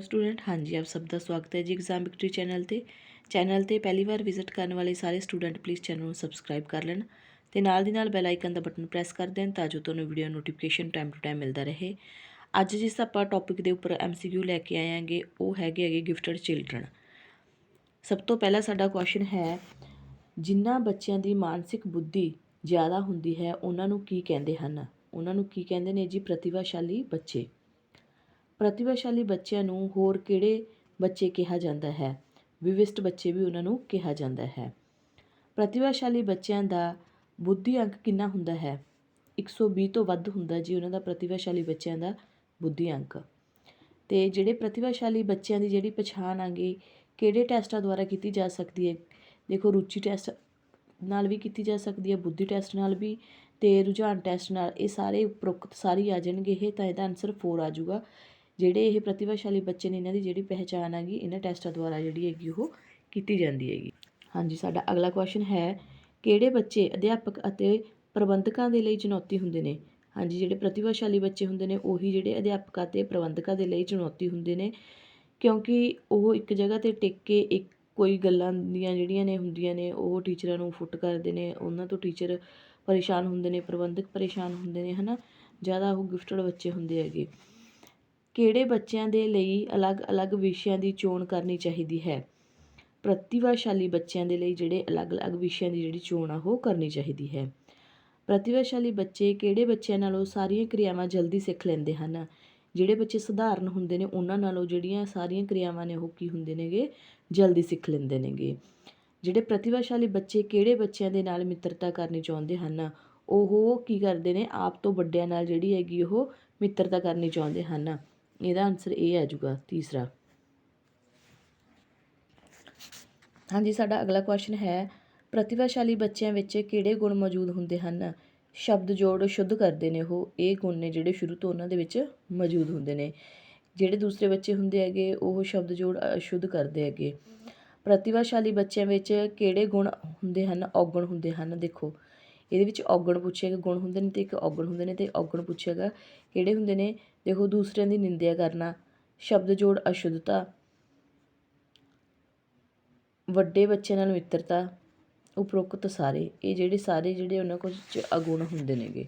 Student, ਹਾਂਜੀ ਆਪ ਸਭ ਦਾ ਸਵਾਗਤ ਹੈ ਜੀ ਐਗਜ਼ਾਮ ਵਿਕਟਰੀ ਚੈਨਲ ਤੇ। ਚੈਨਲ ਤੇ ਪਹਿਲੀ ਵਾਰ ਵਿਜ਼ਿਟ ਕਰਨ ਵਾਲੇ ਸਾਰੇ ਸਟੂਡੈਂਟ ਪਲੀਜ਼ ਚੈਨਲ ਨੂੰ ਸਬਸਕ੍ਰਾਈਬ ਕਰ ਲੈਣ ਤੇ ਨਾਲ ਦੀ ਨਾਲ ਬੈਲ ਆਈਕਨ ਦਾ ਬਟਨ ਪ੍ਰੈਸ ਕਰ ਦੇਣ ਤਾਂ ਜੋ ਤੁਹਾਨੂੰ video notification time to time ਮਿਲਦਾ ਰਹੇ। ਅੱਜ ਜਿਸ ਆਪਾਂ ਟੌਪਿਕ ਦੇ ਉੱਪਰ ਐਮਸੀਕਿਊ ਲੈ ਕੇ ਆਏ ਆਂਗੇ ਉਹ ਹੈਗੇ ਹੈਗੇ ਗਿਫਟਡ ਚਿਲਡਰਨ ਸਭ ਤੋਂ ਪਹਿਲਾ ਸਾਡਾ ਕੁਐਸਚਨ ਹੈ ਜਿਨ੍ਹਾਂ ਬੱਚਿਆਂ ਦੀ ਮਾਨਸਿਕ ਬੁੱਧੀ ਜ਼ਿਆਦਾ ਹੁੰਦੀ ਹੈ, ਉਹਨਾਂ ਨੂੰ ਕੀ ਕਹਿੰਦੇ ਹਨ? ਉਹਨਾਂ ਨੂੰ ਕੀ ਕਹਿੰਦੇ ਨੇ ਜੀ? ਪ੍ਰਤਿਭਾਸ਼ਾਲੀ ਬੱਚੇ। ਪ੍ਰਤਿਭਾਸ਼ਾਲੀ ਬੱਚਿਆਂ ਨੂੰ ਹੋਰ ਕਿਹੜੇ ਬੱਚੇ ਕਿਹਾ ਜਾਂਦਾ ਹੈ? ਵਿਵਿਸਟ ਬੱਚੇ ਵੀ ਉਹਨਾਂ ਨੂੰ ਕਿਹਾ ਜਾਂਦਾ ਹੈ। ਪ੍ਰਤਿਭਾਸ਼ਾਲੀ ਬੱਚਿਆਂ ਦਾ ਬੁੱਧੀ ਅੰਕ ਕਿੰਨਾ ਹੁੰਦਾ ਹੈ? 120 ਤੋਂ ਵੱਧ ਹੁੰਦਾ ਜੀ ਉਹਨਾਂ ਦਾ ਪ੍ਰਤਿਭਾਸ਼ਾਲੀ ਬੱਚਿਆਂ ਦਾ ਬੁੱਧੀ ਅੰਕ। ਤੇ ਜਿਹੜੇ ਪ੍ਰਤਿਭਾਸ਼ਾਲੀ ਬੱਚਿਆਂ ਦੀ ਜਿਹੜੀ ਪਛਾਣ ਆਂਗੀ, ਕਿਹੜੇ ਟੈਸਟਾਂ ਦੁਆਰਾ ਕੀਤੀ ਜਾ ਸਕਦੀ ਹੈ? ਦੇਖੋ, ਰੁਚੀ ਟੈਸਟ ਨਾਲ ਵੀ ਕੀਤੀ ਜਾ ਸਕਦੀ ਹੈ, ਬੁੱਧੀ ਟੈਸਟ ਨਾਲ ਵੀ ਤੇ ਰੁਝਾਨ ਟੈਸਟ ਨਾਲ, ਇਹ ਸਾਰੇ ਉਪਰੋਕਤ ਸਾਰੀ ਆ ਜਾਣਗੇ, ਇਹ ਤਾਂ ਇਹਦਾ ਆਨਸਰ 4 ਆ ਜਾਊਗਾ। ਜਿਹੜੇ ਇਹ ਪ੍ਰਤਿਭਾਸ਼ਾਲੀ ਬੱਚੇ ਨੇ ਇਹਨਾਂ ਦੀ ਜਿਹੜੀ ਪਹਿਚਾਣ ਹੈਗੀ, ਇਹਨਾਂ ਟੈਸਟਾਂ ਦੁਆਰਾ ਜਿਹੜੀ ਹੈਗੀ ਉਹ ਕੀਤੀ ਜਾਂਦੀ ਹੈਗੀ। ਹਾਂਜੀ, ਸਾਡਾ ਅਗਲਾ ਕੁਐਸਚਨ ਹੈ, ਕਿਹੜੇ ਬੱਚੇ ਅਧਿਆਪਕ ਅਤੇ ਪ੍ਰਬੰਧਕਾਂ ਦੇ ਲਈ ਚੁਣੌਤੀ ਹੁੰਦੇ ਨੇ? ਹਾਂਜੀ, ਜਿਹੜੇ ਪ੍ਰਤਿਭਾਸ਼ਾਲੀ ਬੱਚੇ ਹੁੰਦੇ ਨੇ, ਉਹੀ ਜਿਹੜੇ ਅਧਿਆਪਕਾਂ ਤੇ ਪ੍ਰਬੰਧਕਾਂ ਦੇ ਲਈ ਚੁਣੌਤੀ ਹੁੰਦੇ ਨੇ, ਕਿਉਂਕਿ ਉਹ ਇੱਕ ਜਗ੍ਹਾ ਤੇ ਟਿਕ ਕੇ ਇੱਕ ਕੋਈ ਗੱਲਾਂ ਦੀਆਂ ਜਿਹੜੀਆਂ ਨੇ ਹੁੰਦੀਆਂ ਨੇ, ਉਹ ਟੀਚਰਾਂ ਨੂੰ ਫੁੱਟ ਕਰਦੇ ਨੇ, ਉਹਨਾਂ ਤੋਂ ਟੀਚਰ ਪਰੇਸ਼ਾਨ ਹੁੰਦੇ ਨੇ, ਪ੍ਰਬੰਧਕ ਪਰੇਸ਼ਾਨ ਹੁੰਦੇ ਨੇ, ਹਨਾ? ਜ਼ਿਆਦਾ ਉਹ ਗਿਫਟਡ ਬੱਚੇ ਹੁੰਦੇ ਹੈਗੇ। ਕਿਹੜੇ ਬੱਚਿਆਂ ਦੇ ਲਈ ਅਲੱਗ-ਅਲੱਗ ਵਿਸ਼ਿਆਂ ਦੀ ਚੋਣ ਕਰਨੀ ਚਾਹੀਦੀ ਹੈ? ਪ੍ਰਤਿਭਾਸ਼ਾਲੀ ਬੱਚਿਆਂ ਦੇ ਲਈ ਜਿਹੜੇ ਅਲੱਗ-ਅਲੱਗ ਵਿਸ਼ਿਆਂ ਦੀ ਜਿਹੜੀ ਚੋਣ ਆ, ਉਹ ਕਰਨੀ ਚਾਹੀਦੀ ਹੈ। ਪ੍ਰਤਿਭਾਸ਼ਾਲੀ ਬੱਚੇ ਕਿਹੜੇ ਬੱਚਿਆਂ ਨਾਲੋਂ ਸਾਰੀਆਂ ਕਿਰਿਆਵਾਂ ਜਲਦੀ ਸਿੱਖ ਲੈਂਦੇ ਹਨ? ਜਿਹੜੇ ਬੱਚੇ ਸਧਾਰਨ ਹੁੰਦੇ ਨੇ, ਉਹਨਾਂ ਨਾਲੋਂ ਜਿਹੜੀਆਂ ਸਾਰੀਆਂ ਕਿਰਿਆਵਾਂ ਨੇ, ਉਹ ਕੀ ਹੁੰਦੇ ਨੇਗੇ? ਜਲਦੀ ਸਿੱਖ ਲੈਂਦੇ ਨੇਗੇ। ਜਿਹੜੇ ਪ੍ਰਤਿਭਾਸ਼ਾਲੀ ਬੱਚੇ ਕਿਹੜੇ ਬੱਚਿਆਂ ਦੇ ਨਾਲ ਮਿੱਤਰਤਾ ਕਰਨੀ ਚਾਹੁੰਦੇ ਹਨ, ਉਹ ਕੀ ਕਰਦੇ ਨੇ? ਆਪ ਤੋਂ ਵੱਡਿਆਂ ਨਾਲ ਜਿਹੜੀ ਹੈਗੀ ਉਹ ਮਿੱਤਰਤਾ ਕਰਨੀ ਚਾਹੁੰਦੇ ਹਨ। ਇਹਦਾ ਆਨਸਰ ਇਹ ਆ ਜਾਊਗਾ, ਤੀਸਰਾ। ਹਾਂਜੀ, ਸਾਡਾ ਅਗਲਾ ਕੁਐਸਚਨ ਹੈ, ਪ੍ਰਤਿਭਾਸ਼ਾਲੀ ਬੱਚਿਆਂ ਵਿੱਚ ਕਿਹੜੇ ਗੁਣ ਮੌਜੂਦ ਹੁੰਦੇ ਹਨ? ਸ਼ਬਦ ਜੋੜ ਸ਼ੁੱਧ ਕਰਦੇ ਨੇ ਉਹ, ਇਹ ਗੁਣ ਨੇ ਜਿਹੜੇ ਸ਼ੁਰੂ ਤੋਂ ਉਹਨਾਂ ਦੇ ਵਿੱਚ ਮੌਜੂਦ ਹੁੰਦੇ ਨੇ। ਜਿਹੜੇ ਦੂਸਰੇ ਬੱਚੇ ਹੁੰਦੇ ਹੈਗੇ, ਉਹ ਸ਼ਬਦ ਜੋੜ ਅਸ਼ੁੱਧ ਕਰਦੇ ਹੈਗੇ। ਪ੍ਰਤਿਭਾਸ਼ਾਲੀ ਬੱਚਿਆਂ ਵਿੱਚ ਕਿਹੜੇ ਗੁਣ ਹੁੰਦੇ ਹਨ? ਔਗੁਣ ਹੁੰਦੇ ਹਨ, ਦੇਖੋ। ਇਹਦੇ ਵਿੱਚ ਔਗਣ ਪੁੱਛਿਆ ਗੁਣ ਹੁੰਦੇ ਨੇ ਤੇ ਇੱਕ ਔਗਣ ਹੁੰਦੇ ਨੇ ਤੇ ਔਗਣ ਪੁੱਛਿਆਗਾ ਕਿਹੜੇ ਹੁੰਦੇ ਨੇ? ਦੇਖੋ ਦੂਸਰਿਆਂ ਦੀ ਨਿੰਦਿਆ ਕਰਨਾ, ਸ਼ਬਦ ਜੋੜ ਅਸ਼ੁੱਧਤਾ, ਵੱਡੇ ਬੱਚੇ ਨਾਲ ਮਿੱਤਰਤਾ, ਉਪਰੋਕਤ ਸਾਰੇ, ਇਹ ਜਿਹੜੇ ਸਾਰੇ ਜਿਹੜੇ ਉਹਨਾਂ ਕੋਲ ਅਗੁਣ ਹੁੰਦੇ ਨੇਗੇ।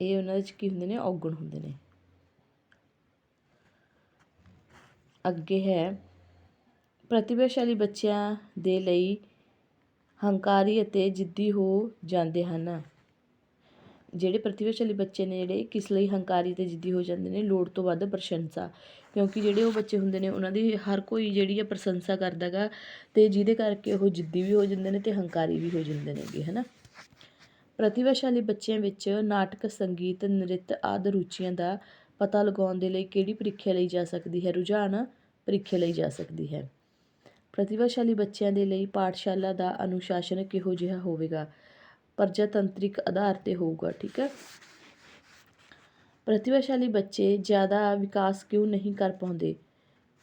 ਇਹ ਉਹਨਾਂ ਵਿੱਚ ਕੀ ਹੁੰਦੇ ਨੇ? ਔਗਣ ਹੁੰਦੇ ਨੇ। ਅੱਗੇ ਹੈ। ਪ੍ਰਤਿਭਾਸ਼ਾਲੀ ਬੱਚਿਆਂ ਦੇ ਲਈ ਹੰਕਾਰੀ ਅਤੇ ਜਿੱਦੀ ਹੋ ਜਾਂਦੇ ਹਨ। ਜਿਹੜੇ ਪ੍ਰਤਿਭਾਸ਼ਾਲੀ ਬੱਚੇ ਨੇ, ਜਿਹੜੇ ਕਿਸ ਲਈ ਹੰਕਾਰੀ ਅਤੇ ਜਿੱਦੀ ਹੋ ਜਾਂਦੇ ਨੇ, ਲੋੜ ਤੋਂ ਵੱਧ ਪ੍ਰਸ਼ੰਸਾ। ਕਿਉਂਕਿ ਜਿਹੜੇ ਉਹ ਬੱਚੇ ਹੁੰਦੇ ਨੇ, ਉਹਨਾਂ ਦੀ ਹਰ ਕੋਈ ਜਿਹੜੀ ਹੈ ਪ੍ਰਸ਼ੰਸਾ ਕਰਦਾ ਗਾ ਅਤੇ ਜਿਹਦੇ ਕਰਕੇ ਉਹ ਜਿੱਦੀ ਵੀ ਹੋ ਜਾਂਦੇ ਨੇ ਅਤੇ ਹੰਕਾਰੀ ਵੀ ਹੋ ਜਾਂਦੇ ਨੇਗੇ ਹੈ ਨਾ ਪ੍ਰਤਿਭਾਸ਼ਾਲੀ ਬੱਚਿਆਂ ਵਿੱਚ ਨਾਟਕ, ਸੰਗੀਤ, ਨ੍ਰਿਤ ਆਦਿ ਰੁਚੀਆਂ ਦਾ ਪਤਾ ਲਗਾਉਣ ਦੇ ਲਈ ਕਿਹੜੀ ਪ੍ਰੀਖਿਆ ਲਈ ਜਾ ਸਕਦੀ ਹੈ? ਰੁਝਾਨ ਪ੍ਰੀਖਿਆ ਲਈ ਜਾ ਸਕਦੀ ਹੈ। ਪ੍ਰਤਿਭਾਸ਼ਾਲੀ ਬੱਚਿਆਂ ਦੇ ਲਈ ਪਾਠਸ਼ਾਲਾ ਦਾ ਅਨੁਸ਼ਾਸਨ ਕਿਹੋ ਜਿਹਾ ਹੋਵੇਗਾ? ਪ੍ਰਜਾਤੰਤਰਿਕ ਆਧਾਰ ਤੇ ਹੋਊਗਾ, ਠੀਕ ਹੈ? ਪ੍ਰਤਿਭਾਸ਼ਾਲੀ ਬੱਚੇ ਜ਼ਿਆਦਾ ਵਿਕਾਸ ਕਿਉਂ ਨਹੀਂ ਕਰ ਪਾਉਂਦੇ?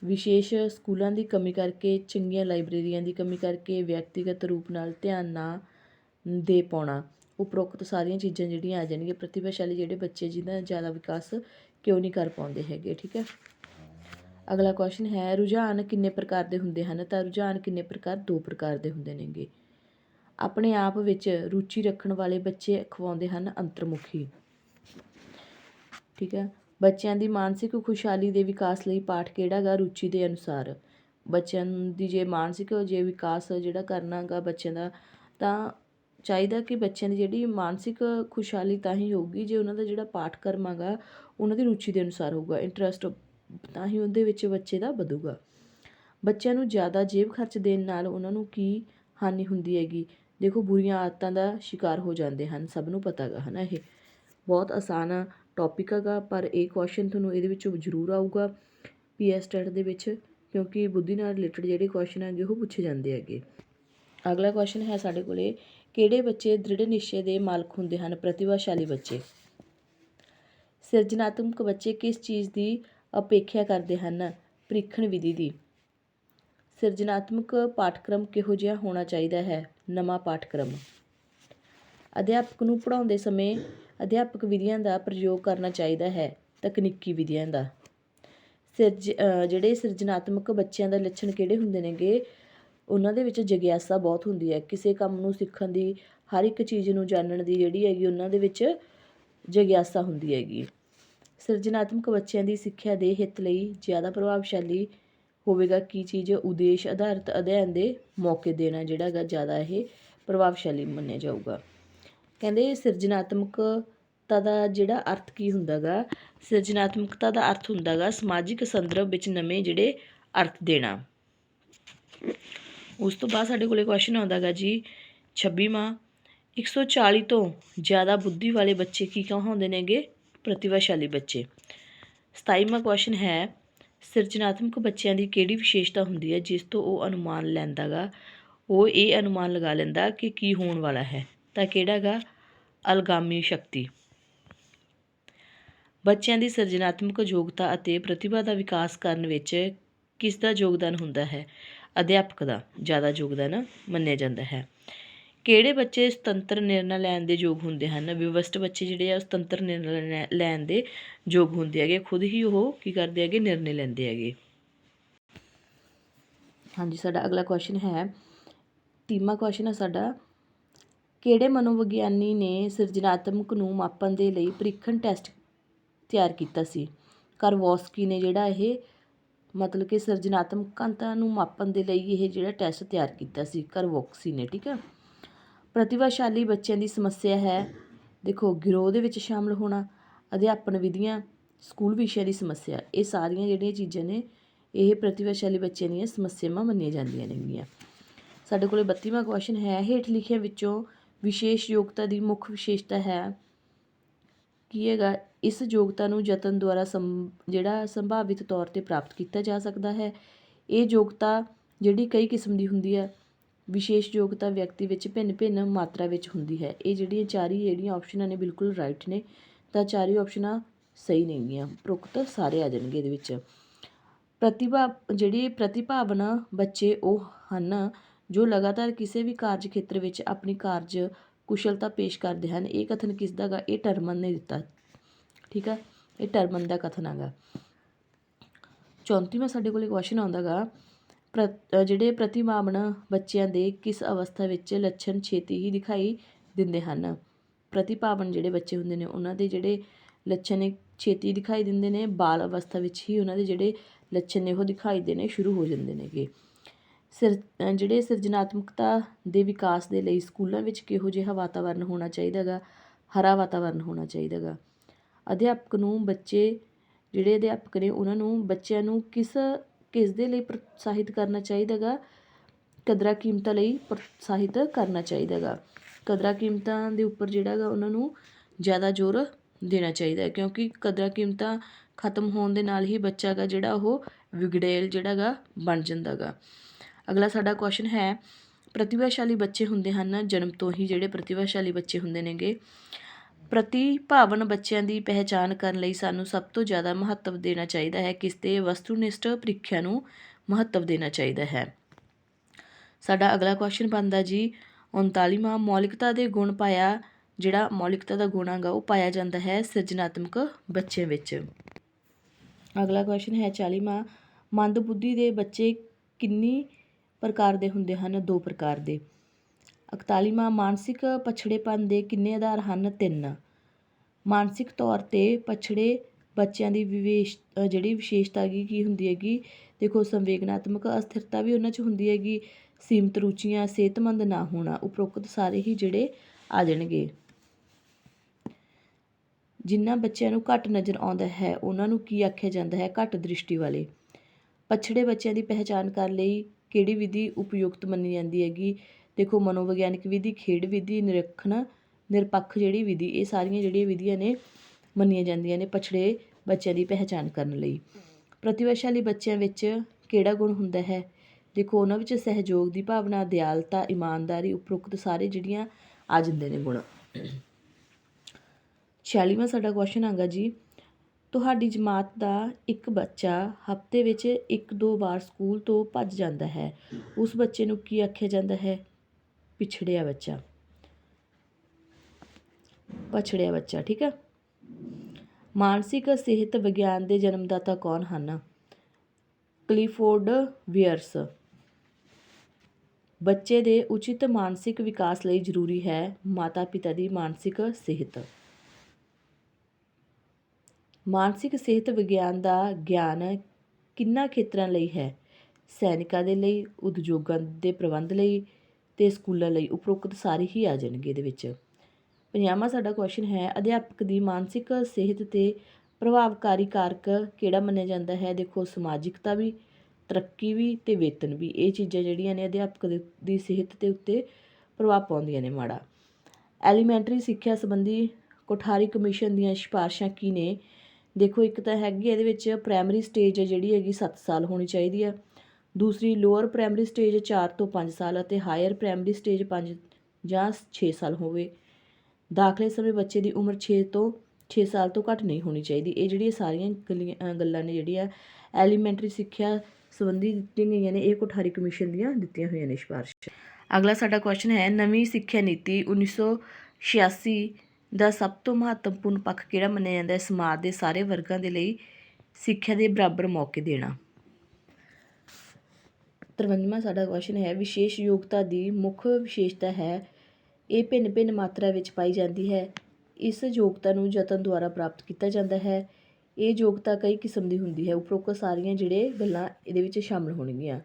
ਵਿਸ਼ੇਸ਼ ਸਕੂਲਾਂ ਦੀ ਕਮੀ ਕਰਕੇ, ਚੰਗੀਆਂ ਲਾਇਬ੍ਰੇਰੀਆਂ ਦੀ ਕਮੀ ਕਰਕੇ ਵਿਅਕਤੀਗਤ ਰੂਪ ਨਾਲ ਧਿਆਨ ਨਾ ਦੇ ਪਾਉਣਾ। ਉਪਰੋਕਤ ਸਾਰੀਆਂ ਚੀਜ਼ਾਂ ਜਿਹੜੀਆਂ ਆ ਜਾਣਗੀਆਂ, ਪ੍ਰਤਿਭਾਸ਼ਾਲੀ ਜਿਹੜੇ ਬੱਚੇ ਜਿਹਨਾਂ ਜ਼ਿਆਦਾ ਵਿਕਾਸ ਕਿਉਂ ਨਹੀਂ ਕਰ ਪਾਉਂਦੇ ਹੈਗੇ, ਠੀਕ ਹੈ? ਅਗਲਾ ਕੁਐਸਚਨ ਹੈ, ਰੁਝਾਨ ਕਿੰਨੇ ਪ੍ਰਕਾਰ ਦੇ ਹੁੰਦੇ ਹਨ? ਤਾਂ ਰੁਝਾਨ ਕਿੰਨੇ ਪ੍ਰਕਾਰ? ਦੋ ਪ੍ਰਕਾਰ ਦੇ ਹੁੰਦੇ ਨੇਗੇ। ਆਪਣੇ ਆਪ ਵਿੱਚ ਰੁਚੀ ਰੱਖਣ ਵਾਲੇ ਬੱਚੇ ਅਖਵਾਉਂਦੇ ਹਨ ਅੰਤਰਮੁਖੀ। ਠੀਕ ਹੈ? ਬੱਚਿਆਂ ਦੀ ਮਾਨਸਿਕ ਖੁਸ਼ਹਾਲੀ ਦੇ ਵਿਕਾਸ ਲਈ ਪਾਠ ਕਿਹੜਾ ਗਾ? ਰੁਚੀ ਦੇ ਅਨੁਸਾਰ। ਬੱਚਿਆਂ ਦੀ ਜੇ ਮਾਨਸਿਕ ਜੇ ਵਿਕਾਸ ਜਿਹੜਾ ਕਰਨਾਗਾ ਬੱਚਿਆਂ ਦਾ, ਤਾਂ ਚਾਹੀਦਾ ਕਿ ਬੱਚਿਆਂ ਦੀ ਜਿਹੜੀ ਮਾਨਸਿਕ ਖੁਸ਼ਹਾਲੀ ਤਾਂ ਹੀ ਹੋਊਗੀ, ਜੇ ਉਹਨਾਂ ਦਾ ਜਿਹੜਾ ਪਾਠ ਕਰਮ ਉਹਨਾਂ ਦੀ ਰੁਚੀ ਦੇ ਅਨੁਸਾਰ ਹੋਊਗਾ। ਇੰਟਰਸਟ ਤਾਂ ਹੀ ਉਹਦੇ ਵਿੱਚ ਬੱਚੇ ਦਾ ਵਧੂਗਾ। ਬੱਚਿਆਂ ਨੂੰ ਜ਼ਿਆਦਾ ਜੇਬ ਖਰਚ ਦੇਣ ਨਾਲ ਉਹਨਾਂ ਨੂੰ ਕੀ ਹਾਨੀ ਹੁੰਦੀ ਹੈਗੀ? ਦੇਖੋ, ਬੁਰੀਆਂ ਆਦਤਾਂ ਦਾ ਸ਼ਿਕਾਰ ਹੋ ਜਾਂਦੇ ਹਨ, ਸਭ ਨੂੰ ਪਤਾ ਗਾ, ਹਨਾ ਇਹ? ਬਹੁਤ ਆਸਾਨ ਟੌਪਿਕ ਹੈਗਾ, ਪਰ ਇਹ ਕੁਐਸਚਨ ਤੁਹਾਨੂੰ ਇਹਦੇ ਵਿੱਚੋਂ ਜ਼ਰੂਰ ਆਊਗਾ ਪੀਐਸ ਟੈਟ ਦੇ ਵਿੱਚ, ਕਿਉਂਕਿ ਬੁੱਧੀ ਨਾਲ ਰਿਲੇਟਡ ਜਿਹੜੇ ਕੁਐਸਚਨ ਹੈਗੇ, ਉਹ ਪੁੱਛੇ ਜਾਂਦੇ ਹੈਗੇ। ਅਗਲਾ ਕੁਐਸਚਨ ਹੈ ਸਾਡੇ ਕੋਲੇ, ਕਿਹੜੇ ਬੱਚੇ ਦ੍ਰਿੜ ਨਿਸ਼ਚੇ ਦੇ ਮਾਲਕ ਹੁੰਦੇ ਹਨ? ਪ੍ਰਤਿਭਾਸ਼ਾਲੀ ਬੱਚੇ। ਸਿਰਜਣਾਤਮਕ ਬੱਚੇ ਕਿਸ ਚੀਜ਼ ਦੀ ਅਪੇਖਿਆ ਕਰਦੇ ਹਨ ਪ੍ਰੀਖਣ ਵਿਧੀ ਦੀ। ਸਿਰਜਣਾਤਮਕ ਪਾਠਕ੍ਰਮ ਕਿਹੋ ਜਿਹਾ ਹੋਣਾ ਚਾਹੀਦਾ ਹੈ? ਨਵਾਂ ਪਾਠਕ੍ਰਮ। ਅਧਿਆਪਕ ਨੂੰ ਪੜ੍ਹਾਉਂਦੇ ਸਮੇਂ ਅਧਿਆਪਕ ਵਿਧੀਆਂ ਦਾ ਪ੍ਰਯੋਗ ਕਰਨਾ ਚਾਹੀਦਾ ਹੈ, ਤਕਨੀਕੀ ਵਿਧੀਆਂ ਦਾ। ਸਿਰਜ ਜਿਹੜੇ ਸਿਰਜਣਾਤਮਕ ਬੱਚਿਆਂ ਦਾ ਲੱਛਣ ਕਿਹੜੇ ਹੁੰਦੇ ਨੇਗੇ? ਉਹਨਾਂ ਦੇ ਵਿੱਚ ਜਗਿਆਸਾ ਬਹੁਤ ਹੁੰਦੀ ਹੈ। ਕਿਸੇ ਕੰਮ ਨੂੰ ਸਿੱਖਣ ਦੀ ਹਰ ਇੱਕ ਚੀਜ਼ ਨੂੰ ਜਾਣਨ ਦੀ ਜਿਹੜੀ ਹੈਗੀ, ਉਹਨਾਂ ਦੇ ਵਿੱਚ ਜਗਿਆਸਾ ਹੁੰਦੀ ਹੈਗੀ। ਸਿਰਜਣਾਤਮਕ ਬੱਚਿਆਂ ਦੀ ਸਿੱਖਿਆ ਦੇ ਹਿੱਤ ਲਈ ਜ਼ਿਆਦਾ ਪ੍ਰਭਾਵਸ਼ਾਲੀ ਹੋਵੇਗਾ। ਕੀ ਚੀਜ਼ ਉਦੇਸ਼ ਆਧਾਰਿਤ ਅਧਿਐਨ ਦੇ ਮੌਕੇ ਦੇਣਾ ਜਿਹੜਾ ਹੈਗਾ ਜ਼ਿਆਦਾ ਇਹ ਪ੍ਰਭਾਵਸ਼ਾਲੀ ਮੰਨਿਆ ਜਾਊਗਾ? ਕਹਿੰਦੇ ਸਿਰਜਣਾਤਮਕਤਾ ਦਾ ਜਿਹੜਾ ਅਰਥ ਕੀ ਹੁੰਦਾਗਾ ਸਿਰਜਣਾਤਮਕਤਾ ਦਾ ਅਰਥ ਹੁੰਦਾਗਾ ਸਮਾਜਿਕ ਸੰਦਰਭ ਵਿੱਚ ਨਵੇਂ ਜਿਹੜੇ ਅਰਥ ਦੇਣਾ। ਉਸ ਤੋਂ ਬਾਅਦ ਸਾਡੇ ਕੋਲੇ ਕੁਐਸਚਨ ਆਉਂਦਾਗਾ ਜੀ 26ਵਾਂ 140 ਤੋਂ ਜ਼ਿਆਦਾ ਬੁੱਧੀ ਵਾਲੇ ਬੱਚੇ ਕੀ ਕਹਾਉਂਦੇ ਨੇਗੇ? ਪ੍ਰਤਿਭਾਸ਼ਾਲੀ ਬੱਚੇ। 27ਵਾਂ ਕੁਐਸਚਨ ਹੈ, ਸਿਰਜਣਾਤਮਕ ਬੱਚਿਆਂ ਦੀ ਕਿਹੜੀ ਵਿਸ਼ੇਸ਼ਤਾ ਹੁੰਦੀ ਹੈ ਜਿਸ ਤੋਂ ਉਹ ਅਨੁਮਾਨ ਲੈਂਦਾਗਾ ਉਹ ਇਹ ਅਨੁਮਾਨ ਲਗਾ ਲੈਂਦਾ ਕਿ ਕੀ ਹੋਣ ਵਾਲਾ ਹੈ। ਤਾਂ ਕਿਹੜਾ ਗਾ? ਅਲਗਾਮੀ ਸ਼ਕਤੀ। ਬੱਚਿਆਂ ਦੀ ਸਿਰਜਣਾਤਮਕ ਯੋਗਤਾ ਅਤੇ ਪ੍ਰਤਿਭਾ ਦਾ ਵਿਕਾਸ ਕਰਨ ਵਿੱਚ ਕਿਸ ਦਾ ਯੋਗਦਾਨ ਹੁੰਦਾ ਹੈ? ਅਧਿਆਪਕ ਦਾ ਜ਼ਿਆਦਾ ਯੋਗਦਾਨ ਮੰਨਿਆ ਜਾਂਦਾ ਹੈ। ਕਿਹੜੇ ਬੱਚੇ ਸੁਤੰਤਰ ਨਿਰਣਾ ਲੈਣ ਦੇ ਯੋਗ ਹੁੰਦੇ ਹਨ? ਵਿਵਸਟ ਬੱਚੇ ਜਿਹੜੇ ਆ ਸੁਤੰਤਰ ਨਿਰਣਾ ਲੈ- ਲੈਣ ਦੇ ਯੋਗ ਹੁੰਦੇ ਹੈਗੇ। ਖੁਦ ਹੀ ਉਹ ਕੀ ਕਰਦੇ ਹੈਗੇ? ਨਿਰਣੇ ਲੈਂਦੇ ਹੈਗੇ। ਹਾਂਜੀ, ਸਾਡਾ ਅਗਲਾ ਕੁਐਸਚਨ ਹੈ। ਤੀਮਾ ਕੁਐਸਚਨ ਹੈ ਸਾਡਾ। ਕਿਹੜੇ ਮਨੋਵਿਗਿਆਨੀ ਨੇ ਸਿਰਜਣਾਤਮਕ ਨੂੰ ਮਾਪਣ ਦੇ ਲਈ ਪ੍ਰੀਖਣ ਟੈਸਟ ਤਿਆਰ ਕੀਤਾ ਸੀ? ਕਰਵੋਸਕੀ ਨੇ ਜਿਹੜਾ ਇਹ ਮਤਲਬ ਕਿ ਸਿਰਜਣਾਤਮਕਤਾ ਨੂੰ ਮਾਪਣ ਦੇ ਲਈ ਇਹ ਜਿਹੜਾ ਟੈਸਟ ਤਿਆਰ ਕੀਤਾ ਸੀ, ਕਰਵੋਕਸੀ ਨੇ, ਠੀਕ ਹੈ ਪ੍ਰਤਿਭਾਸ਼ਾਲੀ ਬੱਚਿਆਂ ਦੀ ਸਮੱਸਿਆ ਹੈ। ਦੇਖੋ, ਗਿਰੋਹ ਦੇ ਵਿੱਚ ਸ਼ਾਮਲ ਹੋਣਾ, ਅਧਿਆਪਨ ਵਿਧੀਆਂ, ਸਕੂਲ ਵਿਸ਼ਿਆਂ ਦੀ ਸਮੱਸਿਆ, ਇਹ ਸਾਰੀਆਂ ਜਿਹੜੀਆਂ ਚੀਜ਼ਾਂ ਨੇ, ਇਹ ਪ੍ਰਤਿਭਾਸ਼ਾਲੀ ਬੱਚਿਆਂ ਦੀਆਂ ਸਮੱਸਿਆਵਾਂ ਮੰਨੀਆਂ ਜਾਂਦੀਆਂ ਨੇਗੀਆਂ। ਸਾਡੇ ਕੋਲੇ 32ਵਾਂ ਕੁਐਸਚਨ ਹੈ, ਹੇਠ ਲਿਖਿਆਂ ਵਿੱਚੋਂ ਵਿਸ਼ੇਸ਼ ਯੋਗਤਾ ਦੀ ਮੁੱਖ ਵਿਸ਼ੇਸ਼ਤਾ ਹੈ ਕੀ ਹੈਗਾ? ਇਸ ਯੋਗਤਾ ਨੂੰ ਯਤਨ ਦੁਆਰਾ ਸੰ ਜਿਹੜਾ ਸੰਭਾਵਿਤ ਤੌਰ ਤੇ ਪ੍ਰਾਪਤ ਕੀਤਾ ਜਾ ਸਕਦਾ ਹੈ। ਇਹ ਯੋਗਤਾ ਜਿਹੜੀ ਕਈ ਕਿਸਮ ਦੀ ਹੁੰਦੀ ਹੈ ਵਿਸ਼ੇਸ਼ ਯੋਗਤਾ ਵਿਅਕਤੀ ਵਿੱਚ ਭਿੰਨ-ਭਿੰਨ ਮਾਤਰਾ ਵਿੱਚ ਹੁੰਦੀ ਹੈ। ਇਹ ਜਿਹੜੀਆਂ ਚਾਰੀ ਜਿਹੜੀਆਂ ਆਪਸ਼ਨਾਂ ਨੇ ਬਿਲਕੁਲ ਰਾਈਟ ਨੇ, ਤਾਂ ਚਾਰੀ ਆਪਸ਼ਨਾਂ ਸਹੀ ਨੇਗੀਆਂ ਪ੍ਰੋਕਤ ਸਾਰੇ ਆ ਜਾਣਗੇ ਇਹਦੇ ਵਿੱਚ। ਪ੍ਰਤਿਭਾ, ਜਿਹੜੀ ਪ੍ਰਤਿਭਾਵਨ ਬੱਚੇ ਉਹ ਹਨ ਜੋ ਲਗਾਤਾਰ ਕਿਸੇ ਵੀ ਕਾਰਜ ਖੇਤਰ ਵਿੱਚ ਆਪਣੀ ਕਾਰਜ ਕੁਸ਼ਲਤਾ ਪੇਸ਼ ਕਰਦੇ ਹਨ। ਇਹ ਕਥਨ ਕਿਸ ਦਾ ਗਾ? ਇਹ ਟਰਮਨ ਨੇ ਦਿੱਤਾ। ਠੀਕ ਆ? ਇਹ ਟਰਮਨ ਦਾ ਕਥਨ ਹੈਗਾ 34ਵਾਂ ਸਾਡੇ ਕੋਲੇ ਕੁਐਸਚਨ ਆਉਂਦਾਗਾ ਪ੍ਰ ਜਿਹੜੇ ਪ੍ਰਤਿਭਾਵਾਨ ਬੱਚਿਆਂ ਦੇ ਕਿਸ ਅਵਸਥਾ ਵਿੱਚ ਲੱਛਣ ਛੇਤੀ ਹੀ ਦਿਖਾਈ ਦਿੰਦੇ ਹਨ? ਪ੍ਰਤਿਭਾਵਾਨ ਜਿਹੜੇ ਬੱਚੇ ਹੁੰਦੇ ਨੇ, ਉਹਨਾਂ ਦੇ ਜਿਹੜੇ ਲੱਛਣ ਨੇ ਛੇਤੀ ਦਿਖਾਈ ਦਿੰਦੇ ਨੇ, ਬਾਲ ਅਵਸਥਾ ਵਿੱਚ ਹੀ ਉਹਨਾਂ ਦੇ ਜਿਹੜੇ ਲੱਛਣ ਨੇ ਉਹ ਦਿਖਾਈ ਦੇਣੇ ਸ਼ੁਰੂ ਹੋ ਜਾਂਦੇ ਨੇਗੇ। ਸਿਰ ਜਿਹੜੇ ਸਿਰਜਣਾਤਮਕਤਾ ਦੇ ਵਿਕਾਸ ਦੇ ਲਈ ਸਕੂਲਾਂ ਵਿੱਚ ਕਿਹੋ ਜਿਹਾ ਵਾਤਾਵਰਨ ਹੋਣਾ ਚਾਹੀਦਾ ਗਾ? ਹਰਾ ਵਾਤਾਵਰਨ ਹੋਣਾ ਚਾਹੀਦਾ ਗਾ। ਅਧਿਆਪਕ ਨੂੰ ਬੱਚੇ, ਜਿਹੜੇ ਅਧਿਆਪਕ ਨੇ, ਉਹਨਾਂ ਨੂੰ ਬੱਚਿਆਂ ਨੂੰ ਕਿਸ ਕਿਸ ਦੇ ਲਈ ਪ੍ਰੋਤਸਾਹਿਤ ਕਰਨਾ ਚਾਹੀਦਾ ਗਾ। ਕਦਰਾਂ ਕੀਮਤਾਂ ਲਈ ਪ੍ਰੋਤਸਾਹਿਤ ਕਰਨਾ ਚਾਹੀਦਾ ਗਾ। ਕਦਰਾਂ ਕੀਮਤਾਂ ਦੇ ਉੱਪਰ ਜਿਹੜਾ ਗਾ ਉਹਨਾਂ ਨੂੰ ਜ਼ਿਆਦਾ ਜ਼ੋਰ ਦੇਣਾ ਚਾਹੀਦਾ ਕਿਉਂਕਿ ਕਦਰਾਂ ਕੀਮਤਾਂ ਖਤਮ ਹੋਣ ਦੇ ਨਾਲ ਹੀ ਬੱਚਾ ਗਾ ਜਿਹੜਾ ਉਹ ਵਿਗੜੇਲ ਜਿਹੜਾ ਗਾ ਬਣ ਜਾਂਦਾ ਗਾ। ਅਗਲਾ ਸਾਡਾ ਕੁਐਸਚਨ ਹੈ, ਪ੍ਰਤਿਭਾਸ਼ਾਲੀ ਬੱਚੇ ਹੁੰਦੇ ਹਨ, ਜਨਮ ਤੋਂ ਹੀ ਜਿਹੜੇ ਪ੍ਰਤਿਭਾਸ਼ਾਲੀ ਬੱਚੇ ਹੁੰਦੇ ਨੇਗੇ। ਪ੍ਰਤਿਭਾਵਾਨ ਬੱਚਿਆਂ ਦੀ ਪਹਿਚਾਣ ਕਰਨ ਲਈ ਸਾਨੂੰ ਸਭ ਤੋਂ ਜ਼ਿਆਦਾ ਮਹੱਤਵ ਦੇਣਾ ਚਾਹੀਦਾ ਹੈ, ਕਿਸ ਤੇ ਵਸਤੂਨਿਸ਼ਟ ਪ੍ਰੀਖਿਆ ਨੂੰ ਮਹੱਤਵ ਦੇਣਾ ਚਾਹੀਦਾ ਹੈ। ਸਾਡਾ ਅਗਲਾ ਕੁਐਸਚਨ ਬਣਦਾ ਜੀ 39ਵਾਂ ਮੌਲਿਕਤਾ ਦੇ ਗੁਣ ਪਾਇਆ, ਜਿਹੜਾ ਮੌਲਿਕਤਾ ਦਾ ਗੁਣ ਹੈਗਾ, ਉਹ ਪਾਇਆ ਜਾਂਦਾ ਹੈ ਸਿਰਜਣਾਤਮਕ ਬੱਚਿਆਂ ਵਿੱਚ। ਅਗਲਾ ਕੁਐਸਚਨ ਹੈ 40ਵਾਂ ਮੰਦ ਬੁੱਧੀ ਦੇ ਬੱਚੇ ਕਿੰਨੀ ਪ੍ਰਕਾਰ ਦੇ ਹੁੰਦੇ ਹਨ? ਦੋ ਪ੍ਰਕਾਰ ਦੇ। 41ਵਾਂ ਮਾਨਸਿਕ ਪਛੜੇਪਨ ਦੇ ਕਿੰਨੇ ਆਧਾਰ ਹਨ? ਤਿੰਨ। ਮਾਨਸਿਕ ਤੌਰ ਤੇ ਪਛੜੇ ਬੱਚਿਆਂ ਦੀ ਵਿਵੇਸ਼ ਜਿਹੜੀ ਵਿਸ਼ੇਸ਼ਤਾ ਹੈਗੀ, ਕੀ ਹੁੰਦੀ ਹੈਗੀ? ਦੇਖੋ, ਸੰਵੇਗਨਾਤਮਕ ਅਸਥਿਰਤਾ ਵੀ ਉਹਨਾਂ 'ਚ ਹੁੰਦੀ ਹੈਗੀ। ਸੀਮਤ ਰੁਚੀਆਂ, ਸਿਹਤਮੰਦ ਨਾ ਹੋਣਾ, ਉਪਰੋਕਤ ਸਾਰੇ ਹੀ ਜਿਹੜੇ ਆ ਜਾਣਗੇ। ਜਿਨ੍ਹਾਂ ਬੱਚਿਆਂ ਨੂੰ ਘੱਟ ਨਜ਼ਰ ਆਉਂਦਾ ਹੈ, ਉਹਨਾਂ ਨੂੰ ਕੀ ਆਖਿਆ ਜਾਂਦਾ ਹੈ? ਘੱਟ ਦ੍ਰਿਸ਼ਟੀ ਵਾਲੇ। ਪਛੜੇ ਬੱਚਿਆਂ ਦੀ ਪਹਿਚਾਣ ਕਰਨ ਲਈ ਕਿਹੜੀ ਵਿਧੀ ਉਪਯੁਕਤ ਮੰਨੀ ਜਾਂਦੀ ਹੈਗੀ? ਦੇਖੋ, ਮਨੋਵਿਗਿਆਨਕ ਵਿਧੀ, ਖੇਡ ਵਿਧੀ, ਨਿਰੀਖਣ, ਨਿਰਪੱਖ ਜਿਹੜੀ ਵਿਧੀ, ਇਹ ਸਾਰੀਆਂ ਜਿਹੜੀਆਂ ਵਿਧੀਆਂ ਨੇ, ਮੰਨੀਆਂ ਜਾਂਦੀਆਂ ਨੇ ਪਛੜੇ ਬੱਚਿਆਂ ਦੀ ਪਹਿਚਾਣ ਕਰਨ ਲਈ। ਪ੍ਰਤਿਭਾਸ਼ਾਲੀ ਬੱਚਿਆਂ ਵਿੱਚ ਕਿਹੜਾ ਗੁਣ ਹੁੰਦਾ ਹੈ? ਦੇਖੋ, ਉਹਨਾਂ ਵਿੱਚ ਸਹਿਯੋਗ ਦੀ ਭਾਵਨਾ, ਦਿਆਲਤਾ, ਇਮਾਨਦਾਰੀ ਉਪਰੋਕਤ ਸਾਰੇ ਜਿਹੜੀਆਂ ਆ ਜਾਂਦੇ ਨੇ ਗੁਣ। 46ਵਾਂ ਸਾਡਾ ਕੁਐਸਚਨ ਆਗਾ ਜੀ, ਤੁਹਾਡੀ ਜਮਾਤ ਦਾ ਇੱਕ ਬੱਚਾ ਹਫ਼ਤੇ ਵਿੱਚ ਇੱਕ ਦੋ ਵਾਰ ਸਕੂਲ ਤੋਂ ਭੱਜ ਜਾਂਦਾ ਹੈ। ਉਸ ਬੱਚੇ ਨੂੰ ਕੀ ਆਖਿਆ ਜਾਂਦਾ ਹੈ? ਪਿਛੜਿਆ ਬੱਚਾ। ਪਛੜਿਆ ਬੱਚਾ, ਠੀਕ ਹੈ? ਮਾਨਸਿਕ ਸਿਹਤ ਵਿਗਿਆਨ ਦੇ ਜਨਮਦਾਤਾ ਕੌਣ ਹਨ? Clifford Beers. ਬੱਚੇ ਦੇ ਉਚਿਤ ਮਾਨਸਿਕ ਵਿਕਾਸ ਲਈ ਜ਼ਰੂਰੀ ਹੈ ਮਾਤਾ-ਪਿਤਾ ਦੀ ਮਾਨਸਿਕ ਸਿਹਤ। ਮਾਨਸਿਕ ਸਿਹਤ ਵਿਗਿਆਨ ਦਾ ਗਿਆਨ ਕਿੰਨਾ ਖੇਤਰਾਂ ਲਈ ਹੈ? ਸੈਨਿਕਾਂ ਦੇ ਲਈ, ਉਦਯੋਗਾਂ ਦੇ ਪ੍ਰਬੰਧ ਲਈ ਅਤੇ ਸਕੂਲਾਂ ਲਈ ਉਪਰੋਕਤ ਸਾਰੇ ਹੀ ਆ ਜਾਣਗੇ ਇਹਦੇ ਵਿੱਚ। ਪੰਜਾਬਾ ਸਾਡਾ ਕੁਐਸਚਨ ਹੈ, ਅਧਿਆਪਕ ਦੀ ਮਾਨਸਿਕ ਸਿਹਤ ਤੇ ਪ੍ਰਭਾਵਕਾਰੀ ਕਾਰਕ ਕਿਹੜਾ ਮੰਨਿਆ ਜਾਂਦਾ ਹੈ? ਦੇਖੋ, ਸਮਾਜਿਕਤਾ ਵੀ, ਤਰੱਕੀ ਵੀ ਅਤੇ ਵੇਤਨ ਵੀ। ਇਹ ਚੀਜ਼ਾਂ ਜਿਹੜੀਆਂ ਨੇ ਅਧਿਆਪਕ ਦੇ- ਦੀ ਸਿਹਤ ਦੇ ਉੱਤੇ ਪ੍ਰਭਾਵ ਪਾਉਂਦੀਆਂ ਨੇ ਮਾੜਾ। ਐਲੀਮੈਂਟਰੀ ਸਿੱਖਿਆ ਸੰਬੰਧੀ ਕੋਠਾਰੀ ਕਮਿਸ਼ਨ ਦੀਆਂ ਸਿਫਾਰਸ਼ਾਂ ਕੀ ਨੇ? ਦੇਖੋ, ਇੱਕ ਤਾਂ ਹੈਗੀ ਇਹਦੇ ਵਿੱਚ ਪ੍ਰਾਇਮਰੀ ਸਟੇਜ ਜਿਹੜੀ ਹੈਗੀ 7 ਸਾਲ ਹੋਣੀ ਚਾਹੀਦੀ ਆ। ਦੂਸਰੀ ਲੋਅਰ ਪ੍ਰਾਇਮਰੀ ਸਟੇਜ 4 ਤੋਂ 5 ਸਾਲ ਅਤੇ ਹਾਇਰ ਪ੍ਰਾਇਮਰੀ ਸਟੇਜ 5 ਜਾਂ 6 ਸਾਲ ਹੋਵੇ। ਦਾਖਲੇ ਸਮੇਂ ਬੱਚੇ ਦੀ ਉਮਰ 6 ਤੋਂ 6 ਸਾਲ ਤੋਂ ਘੱਟ ਨਹੀਂ ਹੋਣੀ ਚਾਹੀਦੀ। ਇਹ ਜਿਹੜੀਆਂ ਸਾਰੀਆਂ ਗੱਲੀਆਂ- ਗੱਲਾਂ ਨੇ ਜਿਹੜੀਆਂ ਐਲੀਮੈਂਟਰੀ ਸਿੱਖਿਆ ਸੰਬੰਧੀ ਦਿੱਤੀਆਂ ਗਈਆਂ ਨੇ, ਇਹ ਕੋਠਾਰੀ ਕਮਿਸ਼ਨ ਦੀਆਂ ਦਿੱਤੀਆਂ ਹੋਈਆਂ ਨੇ ਸਿਫਾਰਸ਼। ਅਗਲਾ ਸਾਡਾ ਕੁਐਸਚਨ ਹੈ, ਨਵੀਂ ਸਿੱਖਿਆ ਨੀਤੀ 1986 ਦਾ ਸਭ ਤੋਂ ਮਹੱਤਵਪੂਰਨ ਪੱਖ ਕਿਹੜਾ ਮੰਨਿਆ ਜਾਂਦਾ ਹੈ? ਸਮਾਜ ਦੇ ਸਾਰੇ ਵਰਗਾਂ ਦੇ ਲਈ ਸਿੱਖਿਆ ਦੇ ਬਰਾਬਰ ਮੌਕੇ ਦੇਣਾ। ਤਰਵੰਜਵਾਂ ਸਾਡਾ ਕੁਐਸਚਨ ਹੈ, ਵਿਸ਼ੇਸ਼ ਯੋਗਤਾ ਦੀ ਮੁੱਖ ਵਿਸ਼ੇਸ਼ਤਾ ਹੈ। ਇਹ ਭਿੰਨ ਭਿੰਨ ਮਾਤਰਾ ਵਿੱਚ ਪਾਈ ਜਾਂਦੀ ਹੈ। ਇਸ ਯੋਗਤਾ ਨੂੰ ਯਤਨ ਦੁਆਰਾ ਪ੍ਰਾਪਤ ਕੀਤਾ ਜਾਂਦਾ ਹੈ। ਇਹ ਯੋਗਤਾ ਕਈ ਕਿਸਮ ਦੀ ਹੁੰਦੀ ਹੈ। ਉਪਰੋਕਤ ਸਾਰੀਆਂ ਜਿਹੜੇ ਗੱਲਾਂ ਇਹਦੇ ਵਿੱਚ ਸ਼ਾਮਲ ਹੋਣਗੀਆਂ।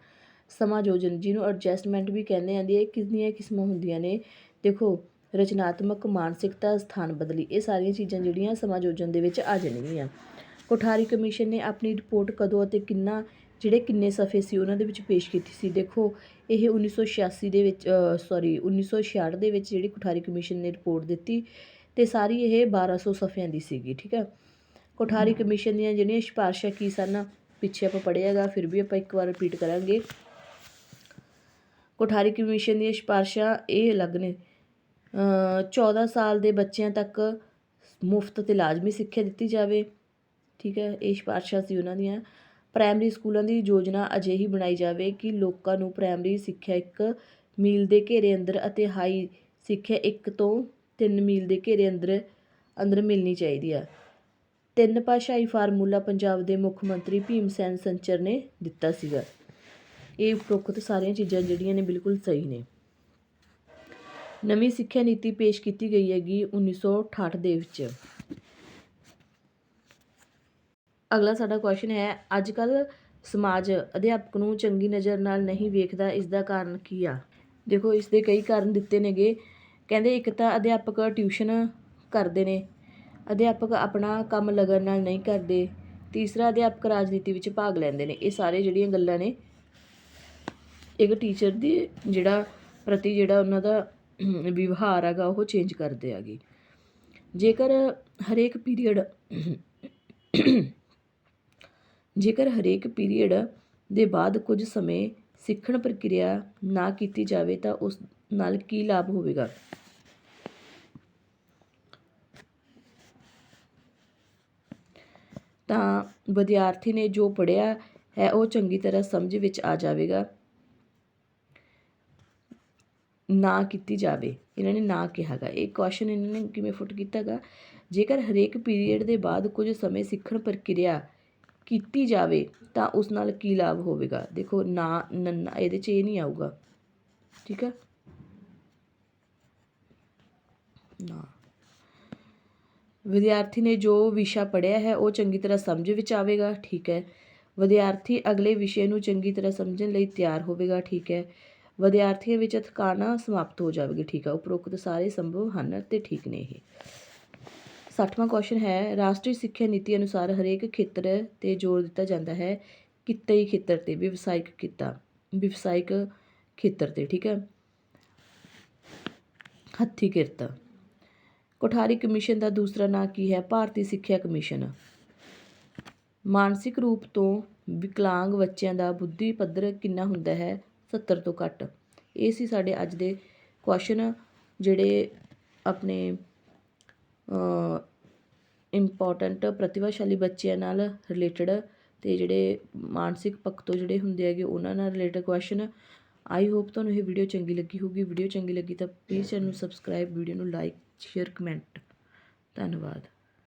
ਸਮਾਯੋਜਨ ਜਿਹਨੂੰ ਐਡਜਸਟਮੈਂਟ ਵੀ ਕਹਿੰਦੇ ਆਂਦੀ ਹੈ ਕਿੰਨੀਆਂ ਕਿਸਮਾਂ ਹੁੰਦੀਆਂ ਨੇ? ਦੇਖੋ, ਰਚਨਾਤਮਕ, ਮਾਨਸਿਕਤਾ, ਸਥਾਨ ਬਦਲੀ, ਇਹ ਸਾਰੀਆਂ ਚੀਜ਼ਾਂ ਜਿਹੜੀਆਂ ਸਮਾਯੋਜਨ ਦੇ ਵਿੱਚ ਆ ਜਾਣਗੀਆਂ। ਕੋਠਾਰੀ ਕਮਿਸ਼ਨ ਨੇ ਆਪਣੀ ਰਿਪੋਰਟ ਕਦੋਂ ਅਤੇ ਕਿੰਨਾ ਜਿਹੜੇ ਕਿੰਨੇ ਸਫ਼ੇ ਸੀ ਉਹਨਾਂ ਦੇ ਵਿੱਚ ਪੇਸ਼ ਕੀਤੀ ਸੀ। ਦੇਖੋ ਇਹ 1986 ਦੇ ਵਿੱਚ ਸੌਰੀ 1966 ਦੇ ਵਿੱਚ ਜਿਹੜੀ ਕੋਠਾਰੀ ਕਮਿਸ਼ਨ ਨੇ ਰਿਪੋਰਟ ਦਿੱਤੀ ਤੇ ਸਾਰੀ ਇਹ 1200 ਸਫ਼ਿਆਂ ਦੀ ਸੀਗੀ ਠੀਕ ਹੈ ਕੋਠਾਰੀ ਕਮਿਸ਼ਨ ਦੀਆਂ ਜਿਹੜੀਆਂ ਸਿਫਾਰਸ਼ਾਂ ਕੀ ਸਨ ਪਿੱਛੇ ਆਪਾਂ ਪੜ੍ਹਿਆਗਾ ਫਿਰ ਵੀ ਆਪਾਂ ਇੱਕ ਵਾਰ ਰਿਪੀਟ ਕਰਾਂਗੇ। ਕੋਠਾਰੀ ਕਮਿਸ਼ਨ ਦੀਆਂ ਸਿਫਾਰਸ਼ਾਂ ਇਹ ਅਲੱਗ ਨੇ ਅ, 14 ਸਾਲ ਦੇ ਬੱਚਿਆਂ ਤੱਕ ਮੁਫਤ ਤੇ ਲਾਜ਼ਮੀ ਸਿੱਖਿਆ ਦਿੱਤੀ ਜਾਵੇ ਠੀਕ ਹੈ ਇਹ ਸਿਫਾਰਸ਼ਾਂ ਸੀ ਉਹਨਾਂ ਦੀਆਂ। ਪ੍ਰਾਇਮਰੀ ਸਕੂਲਾਂ ਦੀ ਯੋਜਨਾ ਅਜਿਹੀ ਬਣਾਈ ਜਾਵੇ ਕਿ ਲੋਕਾਂ ਨੂੰ ਪ੍ਰਾਇਮਰੀ ਸਿੱਖਿਆ ਇੱਕ ਮੀਲ ਦੇ ਘੇਰੇ ਅੰਦਰ ਅਤੇ ਹਾਈ ਸਿੱਖਿਆ ਇੱਕ ਤੋਂ ਤਿੰਨ ਮੀਲ ਦੇ ਘੇਰੇ ਅੰਦਰ ਅੰਦਰ ਮਿਲਣੀ ਚਾਹੀਦੀ ਆ। ਤਿੰਨ ਭਾਸ਼ਾਈ ਫਾਰਮੂਲਾ ਪੰਜਾਬ ਦੇ ਮੁੱਖ ਮੰਤਰੀ ਭੀਮ ਸੈਨ ਸੰਚਰ ਨੇ ਦਿੱਤਾ ਸੀਗਾ। ਇਹ ਉਪਰੋਕਤ ਸਾਰੀਆਂ ਚੀਜ਼ਾਂ ਜਿਹੜੀਆਂ ਨੇ ਬਿਲਕੁਲ ਸਹੀ ਨੇ। ਨਵੀਂ ਸਿੱਖਿਆ ਨੀਤੀ ਪੇਸ਼ ਕੀਤੀ ਗਈ ਹੈਗੀ 1968 ਦੇ ਵਿੱਚ। ਅਗਲਾ ਸਾਡਾ ਕੁਐਸਚਨ ਹੈ ਅੱਜ ਕੱਲ ਸਮਾਜ ਅਧਿਆਪਕ ਨੂੰ ਚੰਗੀ ਨਜ਼ਰ ਨਾਲ ਨਹੀਂ ਵੇਖਦਾ ਇਸ ਦਾ ਕਾਰਨ ਕੀ ਆ? ਦੇਖੋ ਇਸ ਦੇ ਕਈ ਕਾਰਨ ਦਿੱਤੇ ਨੇਗੇ। ਕਹਿੰਦੇ, ਇੱਕ ਤਾਂ ਅਧਿਆਪਕ ਟਿਊਸ਼ਨ ਕਰਦੇ ਨੇ, ਅਧਿਆਪਕ ਆਪਣਾ ਕੰਮ ਲਗਨ ਨਾਲ ਨਹੀਂ ਕਰਦੇ। ਤੀਸਰਾ, ਅਧਿਆਪਕ ਰਾਜਨੀਤੀ ਵਿੱਚ ਭਾਗ ਲੈਂਦੇ ਨੇ। ਇਹ ਸਾਰੇ ਜਿਹੜੀਆਂ ਗੱਲਾਂ ਨੇ, ਇੱਕ ਟੀਚਰ ਦੀ ਜਿਹੜਾ ਪ੍ਰਤੀ ਜਿਹੜਾ ਉਹਨਾਂ ਦਾ ਵਿਵਹਾਰ ਹੈਗਾ, ਉਹ ਚੇਂਜ ਕਰਦੇ ਆਗੇ ਜੇਕਰ ਹਰੇਕ ਪੀਰੀਅਡ ਜੇਕਰ ਹਰੇਕ ਪੀਰੀਅਡ ਦੇ ਬਾਅਦ ਕੁਝ ਸਮੇਂ ਸਿੱਖਣ ਪ੍ਰਕਿਰਿਆ ਨਾ ਕੀਤੀ ਜਾਵੇ ਤਾਂ ਉਸ ਨਾਲ ਕੀ ਲਾਭ ਹੋਵੇਗਾ? ਤਾਂ ਵਿਦਿਆਰਥੀ ਨੇ ਜੋ ਪੜ੍ਹਿਆ ਹੈ ਉਹ ਚੰਗੀ ਤਰ੍ਹਾਂ ਸਮਝ ਵਿੱਚ ਆ ਜਾਵੇਗਾ। ਨਾ ਕੀਤੀ ਜਾਵੇ, ਇਹਨਾਂ ਨੇ ਨਾ ਕਿਹਾਗਾ ਇਹ ਕੁਐਸਚਨ ਇਹਨਾਂ ਨੇ ਕਿਵੇਂ ਫੁੱਟ ਕੀਤਾਗਾ ਜੇਕਰ ਹਰੇਕ ਪੀਰੀਅਡ ਦੇ ਬਾਅਦ ਕੁਝ ਸਮੇਂ ਸਿੱਖਣ ਪ੍ਰਕਿਰਿਆ ਕੀਤੀ ਜਾਵੇ ਤਾਂ ਉਸ ਨਾਲ ਕੀ ਲਾਭ ਹੋਵੇਗਾ? ਦੇਖੋ, ਨਾ ਨੰਨਾ, ਇਹਦੇ 'ਚ ਇਹ ਨਹੀਂ ਆਊਗਾ। ਠੀਕ ਹੈ ਨਾ। ਵਿਦਿਆਰਥੀ ਨੇ ਜੋ ਵਿਸ਼ਾ ਪੜ੍ਹਿਆ ਹੈ, ਉਹ ਚੰਗੀ ਤਰ੍ਹਾਂ ਸਮਝ ਵਿੱਚ ਆਵੇਗਾ, ਠੀਕ ਹੈ। ਵਿਦਿਆਰਥੀ ਅਗਲੇ ਵਿਸ਼ੇ ਨੂੰ ਚੰਗੀ ਤਰ੍ਹਾਂ ਸਮਝਣ ਲਈ ਤਿਆਰ ਹੋਵੇਗਾ, ਠੀਕ ਹੈ। ਵਿਦਿਆਰਥੀਆਂ ਵਿੱਚ ਥਕਾਨਾ ਸਮਾਪਤ ਹੋ ਜਾਵੇਗੀ, ਠੀਕ ਹੈ ਉਪਰੋਕਤ ਸਾਰੇ ਸੰਭਵ ਹਨ ਤੇ ਠੀਕ ਨੇ ਇਹ। 60ਵਾਂ ਕੁਐਸਚਨ ਹੈ, ਰਾਸ਼ਟਰੀ ਸਿੱਖਿਆ ਨੀਤੀ ਅਨੁਸਾਰ ਹਰੇਕ ਖੇਤਰ ਤੇ ਜ਼ੋਰ ਦਿੱਤਾ ਜਾਂਦਾ ਹੈ, ਕਿੱਤੇ ਖੇਤਰ ਤੇ, ਵਿਵਸਾਇਕ ਕਿੱਤਾ, ਵਿਵਸਾਇਕ ਖੇਤਰ ਤੇ, ਠੀਕ ਹੈ? ਹੱਥੀ ਕਿਰਤ, ਕੋਠਾਰੀ ਕਮਿਸ਼ਨ ਦਾ ਦੂਸਰਾ ਨਾਂ ਕੀ ਹੈ? ਭਾਰਤੀ ਸਿੱਖਿਆ ਕਮਿਸ਼ਨ। ਮਾਨਸਿਕ ਰੂਪ ਤੋਂ ਵਿਕਲਾਂਗ ਬੱਚਿਆਂ ਦਾ ਬੁੱਧੀ ਪੱਧਰ ਕਿੰਨਾ ਹੁੰਦਾ ਹੈ? 70 ਤੋਂ ਘੱਟ। ਇਹ ਸੀ ਸਾਡੇ ਅੱਜ ਦੇ ਕੁਐਸਚਨ ਜਿਹੜੇ ਆਪਣੇ ਇੰਪੋਰਟੈਂਟ ਪ੍ਰਤਿਭਾਸ਼ਾਲੀ ਬੱਚਿਆਂ ਨਾਲ ਰਿਲੇਟਡ ਅਤੇ ਜਿਹੜੇ ਮਾਨਸਿਕ ਪੱਖ ਤੋਂ ਜਿਹੜੇ ਹੁੰਦੇ ਹੈਗੇ, ਉਹਨਾਂ ਨਾਲ ਰਿਲੇਟਡ ਕੁਐਸਚਨ ਆਈ ਹੋਪ ਤੁਹਾਨੂੰ ਇਹ ਵੀਡੀਓ ਚੰਗੀ ਲੱਗੀ ਹੋਊਗੀ। ਵੀਡੀਓ ਚੰਗੀ ਲੱਗੀ ਤਾਂ ਪਲੀਜ਼ ਚੈਨਲ ਨੂੰ ਸਬਸਕ੍ਰਾਈਬ ਵੀਡੀਓ ਨੂੰ ਲਾਈਕ ਸ਼ੇਅਰ ਕਮੈਂਟ ਧੰਨਵਾਦ।